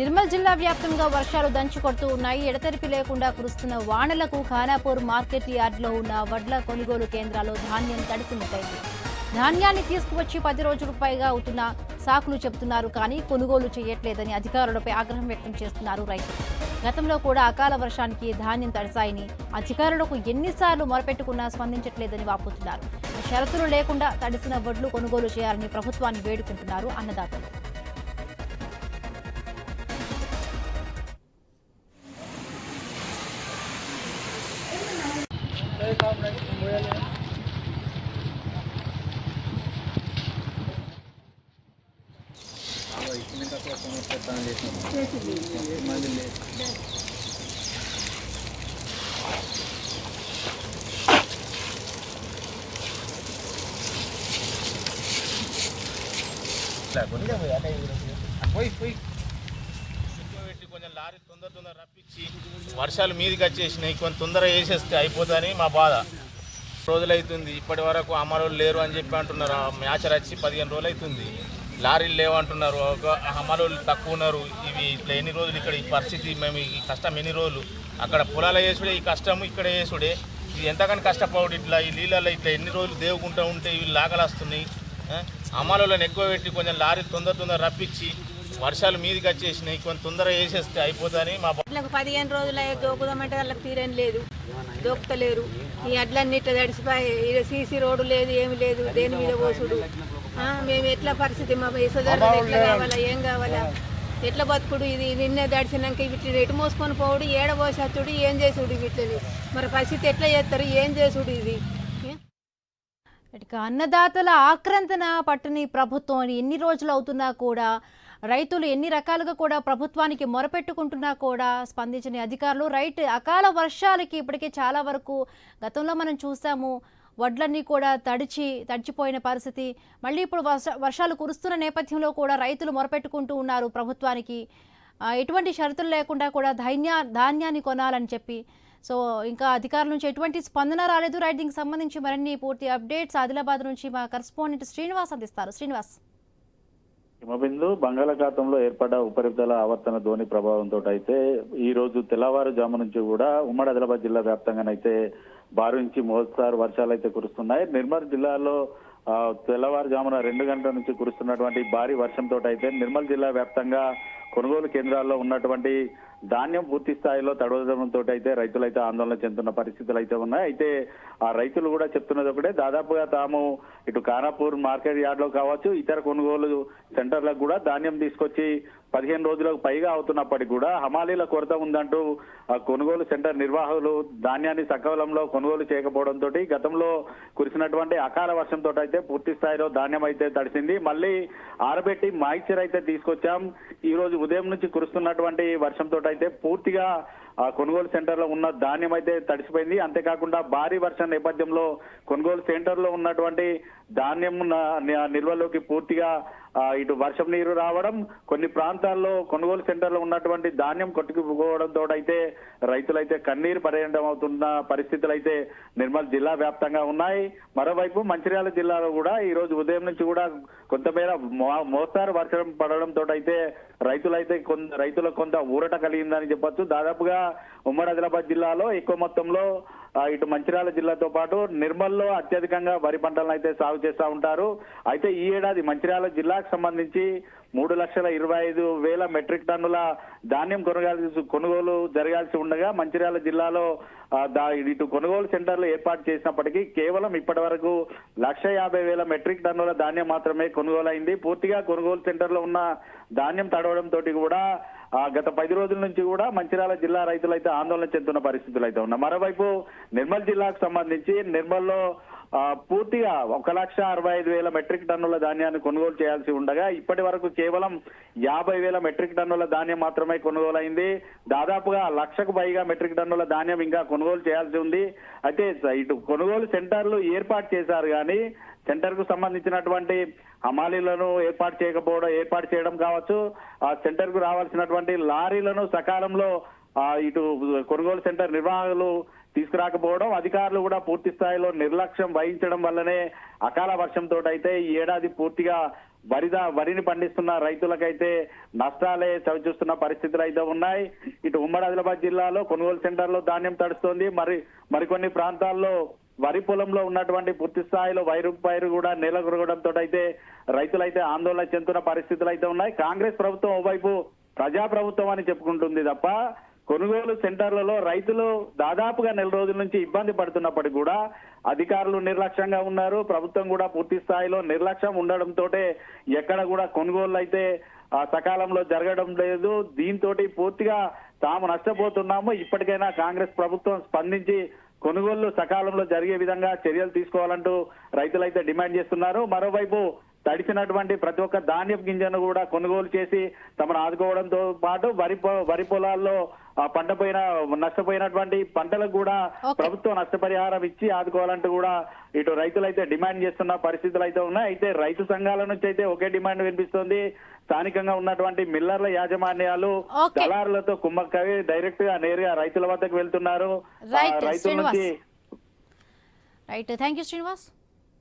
నిర్మల్ జిల్లా వ్యాప్తంగా వర్షాలు దంచి కొడుతూ ఉన్నాయి. ఎడతెరిపి లేకుండా కురుస్తున్న వానలకు ఖానాపూర్ మార్కెట్ యార్డ్లో ఉన్న వడ్ల కొనుగోలు కేంద్రాల్లో ధాన్యం తడిసిముట్టైంది ధాన్యాన్ని తీసుకువచ్చి పది రోజులకు పైగా అవుతున్న సాకులు చెబుతున్నారు కానీ కొనుగోలు చేయట్లేదని అధికారులపై ఆగ్రహం వ్యక్తం చేస్తున్నారు రైతులు. గతంలో కూడా అకాల వర్షానికి ధాన్యం తడిసాయని అధికారులకు ఎన్నిసార్లు మొరపెట్టుకున్నా స్పందించట్లేదని వాపోతున్నారు. షరతులు లేకుండా తడిసిన వడ్లు కొనుగోలు చేయాలని ప్రభుత్వాన్ని వేడుకుంటున్నారు అన్నదాతలు. Lah, boleh tak boleh ada yang boleh. Woi, woi. Lorry తొందర తొందర రప్పించి వర్షాలు మీదికి వచ్చేసినాయి కొంత తొందరగా వేసేస్తే అయిపోతుందని మా బాధ. రోజులైతుంది ఇప్పటి వరకు అమలు లేరు అని చెప్పి అంటున్నారు. ఆ మ్యాచర్ వచ్చి పదిహేను రోజులు అవుతుంది లారీలు లేవంటున్నారు. ఒక అమలు తక్కువ ఉన్నారు. ఇవి ఇట్లా ఎన్ని రోజులు ఇక్కడ ఈ పరిస్థితి మేము ఈ కష్టం ఎన్ని రోజులు? అక్కడ పొలాల వేసుడే ఈ కష్టం ఇక్కడ వేసుడే ఇది ఎంతకని కష్టపడు ఇట్లా ఈ నీళ్ళల్లో ఇట్లా ఎన్ని రోజులు దేవుకుంటూ ఉంటే ఇవి లాగలు వస్తున్నాయి అమలులను ఎక్కువ పెట్టి కొంచెం లారీ తొందర తొందర రప్పించి వర్షాలు మీదికి వచ్చేసినాయి కొంచెం తొందరగా వేసేస్తే అయిపోతుందని మా వాళ్ళకి పదిహేను రోజులు అయ్యే దోకుదామంటే వాళ్ళకి తీరేం లేదు. దోకుతలేరు ఈ అడ్లన్నీ ఇట్లా తడిసిపోయి సీసీ రోడ్డు లేదు ఏమి లేదు దేని మీద పోసుడు? ఆ, మేము ఎట్లా పరిస్థితి? మా యశోధరణ ఎట్లా కావాలా? ఏం కావాలా? ఎట్లా బతుకుడు? ఇది నిన్నే దడిచినాక వీటిని ఎటు మోసుకొని పోవుడు? ఏడ పోసత్తుడు? ఏం చేసుడు? వీటిని. మరి పరిస్థితి ఎట్లా చేస్తారు? ఏం చేసుడు ఇది? ఇక అన్నదాతల ఆక్రందన పట్టని ప్రభుత్వం ఎన్ని రోజులు అవుతున్నా కూడా రైతులు ఎన్ని రకాలుగా కూడా ప్రభుత్వానికి మొరపెట్టుకుంటున్నా కూడా స్పందించని అధికారులు రైట్ అకాల వర్షాలకి ఇప్పటికే చాలా వరకు గతంలో మనం చూసాము వడ్లన్నీ కూడా తడిచి తడిచిపోయిన పరిస్థితి. మళ్ళీ ఇప్పుడు వర్ష వర్షాలు కురుస్తున్న నేపథ్యంలో కూడా రైతులు మొరపెట్టుకుంటూ ఉన్నారు ప్రభుత్వానికి. ఎటువంటి షరతులు లేకుండా కూడా ధైన్యా ధాన్యాన్ని కొనాలని చెప్పి సో ఇంకా అధికారుల నుంచి ఎటువంటి స్పందన రాలేదు. రైట్ దీనికి సంబంధించి మరిన్ని పూర్తి అప్డేట్స్ ఆదిలాబాద్ నుంచి మా కరస్పాండెంట్ శ్రీనివాస్ అందిస్తారు. శ్రీనివాస్. హిమబిందు బంగాళాఖాతంలో ఏర్పడ్డ ఉపరితల ఆవర్తన ధోని ప్రభావంతో అయితే ఈ రోజు తెల్లవారుజాము నుంచి కూడా ఉమ్మడి ఆదిలాబాద్ జిల్లా వ్యాప్తంగానైతే భారీ నుంచి మోస్తారు. వర్షాలు అయితే కురుస్తున్నాయి. నిర్మల్ జిల్లాలో తెల్లవారుజామున రెండు గంటల నుంచి కురుస్తున్నటువంటి భారీ వర్షంతో అయితే నిర్మల్ జిల్లా వ్యాప్తంగా కొనుగోలు కేంద్రాల్లో ఉన్నటువంటి ధాన్యం పూర్తి స్థాయిలో తడవడంతో అయితే రైతులైతే ఆందోళన చెందుతున్న పరిస్థితులు అయితే ఉన్నాయి. అయితే ఆ రైతులు కూడా చెప్తున్నది ఒకటే దాదాపుగా తాము ఇటు కానాపూర్ మార్కెట్ యార్డ్లో కావచ్చు ఇతర కొనుగోలు సెంటర్లకు కూడా ధాన్యం తీసుకొచ్చి పదిహేను రోజులకు పైగా అవుతున్నప్పటికీ కూడా హమాలీల కొరత ఉందంటూ కొనుగోలు సెంటర్ నిర్వాహకులు ధాన్యాన్ని సకాలంలో కొనుగోలు చేయకపోవడంతో గతంలో కురిసినటువంటి అకాల వర్షంతో అయితే పూర్తి స్థాయిలో ధాన్యం అయితే తడిసింది. మళ్ళీ ఆరబెట్టి మాయిశ్చర్ అయితే తీసుకొచ్చాం. ఈ రోజు ఉదయం నుంచి కురుస్తున్నటువంటి వర్షంతో అయితే పూర్తిగా ఆ కొనుగోలు సెంటర్లో ఉన్న ధాన్యం అయితే తడిసిపోయింది. అంతేకాకుండా భారీ వర్షం నేపథ్యంలో కొనుగోలు సెంటర్లో ఉన్నటువంటి ధాన్యం నిల్వలోకి పూర్తిగా ఇటు వర్షం నీరు రావడం కొన్ని ప్రాంతాల్లో కొనుగోలు సెంటర్లో ఉన్నటువంటి ధాన్యం కొట్టుకుపోవడంతో అయితే రైతులైతే కన్నీరు పర్యటన అవుతున్న పరిస్థితులు అయితే నిర్మల్ జిల్లా వ్యాప్తంగా ఉన్నాయి. మరోవైపు మంచిర్యాల జిల్లాలో కూడా ఈ రోజు ఉదయం నుంచి కూడా కొంతమేర మో- మోస్తారు వర్షం పడడంతో అయితే రైతులైతే కొంత రైతులకు కొంత ఊరట కలిగిందని చెప్పొచ్చు. దాదాపుగా ఉమ్మడి ఆదిలాబాద్ జిల్లాలో ఎక్కువ మొత్తంలో ఇటు మంచిర్యాల జిల్లాతో పాటు నిర్మల్లో అత్యధికంగా వరి పంటలను అయితే సాగు చేస్తూ ఉంటారు. అయితే ఈ ఏడాది మంచిర్యాల జిల్లాకు సంబంధించి మూడు లక్షల ఇరవై ఐదు వేల మెట్రిక్ టన్నుల ధాన్యం కొనగాల్సి కొనుగోలు జరగాల్సి ఉండగా మంచిర్యాల జిల్లాలో ఇటు కొనుగోలు సెంటర్లు ఏర్పాటు చేసినప్పటికీ కేవలం ఇప్పటి వరకు లక్ష యాభై వేల మెట్రిక్ టన్నుల ధాన్యం మాత్రమే కొనుగోలు అయింది పూర్తిగా కొనుగోలు సెంటర్లో ఉన్న ధాన్యం తడవడంతో కూడా గత పది రోజుల నుంచి కూడా మంచిర్యాల జిల్లా రైతులు అయితే ఆందోళన చెందుతున్న పరిస్థితులు అయితే ఉన్నాయి. మరోవైపు నిర్మల్ జిల్లాకు సంబంధించి నిర్మల్లో పూర్తిగా ఒక లక్ష అరవై ఐదు వేల మెట్రిక్ టన్నుల ధాన్యాన్ని కొనుగోలు చేయాల్సి ఉండగా ఇప్పటి వరకు కేవలం యాభై వేల మెట్రిక్ టన్నుల ధాన్యం మాత్రమే కొనుగోలు అయింది దాదాపుగా లక్షకు పైగా మెట్రిక్ టన్నుల ధాన్యం ఇంకా కొనుగోలు చేయాల్సి ఉంది. అయితే ఇటు కొనుగోలు సెంటర్లు ఏర్పాటు చేశారు కానీ సెంటర్కు సంబంధించినటువంటి హమాలీలను ఏర్పాటు చేయకపోవడం ఏర్పాటు చేయడం కావచ్చు ఆ సెంటర్కు రావాల్సినటువంటి లారీలను సకాలంలో ఇటు కొనుగోలు సెంటర్ నిర్వాహకులు తీసుకురాకపోవడం అధికారులు కూడా పూర్తి స్థాయిలో నిర్లక్ష్యం వహించడం వల్లనే అకాల వర్షంతో అయితే ఈ ఏడాది పూర్తిగా వరిదా వరిని పండిస్తున్న రైతులకైతే నష్టాలే చవిచూస్తున్న పరిస్థితులు అయితే ఉన్నాయి. ఇటు ఉమ్మడి ఆదిలాబాద్ జిల్లాలో కొనుగోలు సెంటర్లో ధాన్యం తడుస్తోంది. మరి మరికొన్ని ప్రాంతాల్లో వరి పొలంలో ఉన్నటువంటి పూర్తి స్థాయిలో వైరు పైరు కూడా నేలకొరగడంతో అయితే రైతులైతే ఆందోళన చెందుతున్న పరిస్థితులు అయితే ఉన్నాయి. కాంగ్రెస్ ప్రభుత్వం ఓవైపు ప్రజా ప్రభుత్వం అని చెప్పుకుంటుంది తప్ప కొనుగోలు సెంటర్లలో రైతులు దాదాపుగా నెల రోజుల నుంచి ఇబ్బంది పడుతున్నప్పటికీ కూడా అధికారులు నిర్లక్ష్యంగా ఉన్నారు. ప్రభుత్వం కూడా పూర్తి స్థాయిలో నిర్లక్ష్యం ఉండడంతో ఎక్కడ కూడా కొనుగోలు అయితే ఆ, సకాలంలో జరగడం లేదు. దీంతో పూర్తిగా తాము నష్టపోతున్నాము. ఇప్పటికైనా కాంగ్రెస్ ప్రభుత్వం స్పందించి కొనుగోళ్ళు సకాలంలో జరిగే విధంగా చర్యలు తీసుకోవాలంటూ రైతులైతే డిమాండ్ చేస్తున్నారు. మరోవైపు తడిసినటువంటి ప్రతి ఒక్క ధాన్యపు గింజను కూడా కొనుగోలు చేసి తమను ఆదుకోవడంతో పాటు వరి వరి పొలాల్లో ఆ పంట పోయిన నష్టపోయినటువంటి పంటలకు కూడా. ప్రభుత్వం నష్టపరిహారం ఇచ్చి ఆదుకోవాలంటూ కూడా ఇటు రైతులైతే డిమాండ్ చేస్తున్న పరిస్థితులు అయితే ఉన్నాయి అయితే రైతు సంఘాల నుంచి అయితే ఒకే డిమాండ్ వినిపిస్తుంది స్థానికంగా ఉన్నటువంటి మిల్లర్ల యాజమాన్యాలు. దళారులతో కుమ్మక్కవి డైరెక్ట్గా నేరుగా రైతుల వద్దకు వెళ్తున్నారు రైతుల నుంచి. Right thank you Srinivas